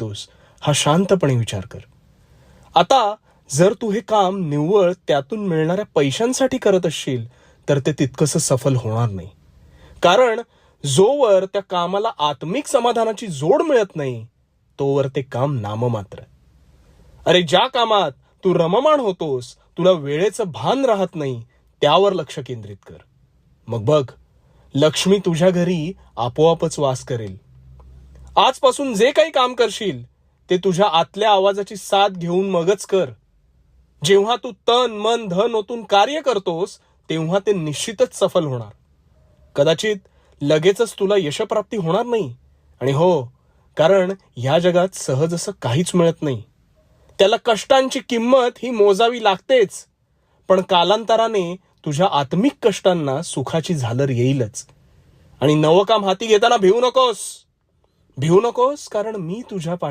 शकतोस हा शांतपणे विचार कर. आता जर तू हे काम निव्वळ त्यातून मिळणाऱ्या पैशांसाठी करत असशील तर ते तितकंसं सफल होणार नाही. कारण जोवर त्या कामाला आत्मिक समाधानाची जोड मिळत नाही तोवर ते काम नाममात्र. अरे ज्या कामात तू रममाण होतोस तुला वेळेचं भान राहत नाही त्यावर लक्ष केंद्रित कर. मग बघ लक्ष्मी तुझ्या घरी आपोआपच वास करेल. आजपासून जे काही काम करशील ते तुझ्या आतल्या आवाजाची साथ घेऊन मगच कर. जेव्हा तू तन मन धन ओतून कार्य करतोस तेव्हा ते निश्चितच सफल होणार. कदाचित लगेचच तुला यशप्राप्ती होणार नाही. आणि हो कारण ह्या जगात सहज असं काहीच मिळत नाही. त्याला कष्टांची किंमत ही मोजावी लागतेच. पण कालांतराने तुझ्या आत्मिक कष्टांना सुखाची झालर येईलच. आणि नवं काम हाती घेताना भिवू नकोस. भिवू नकोस कारण मी तुझ्या पाठी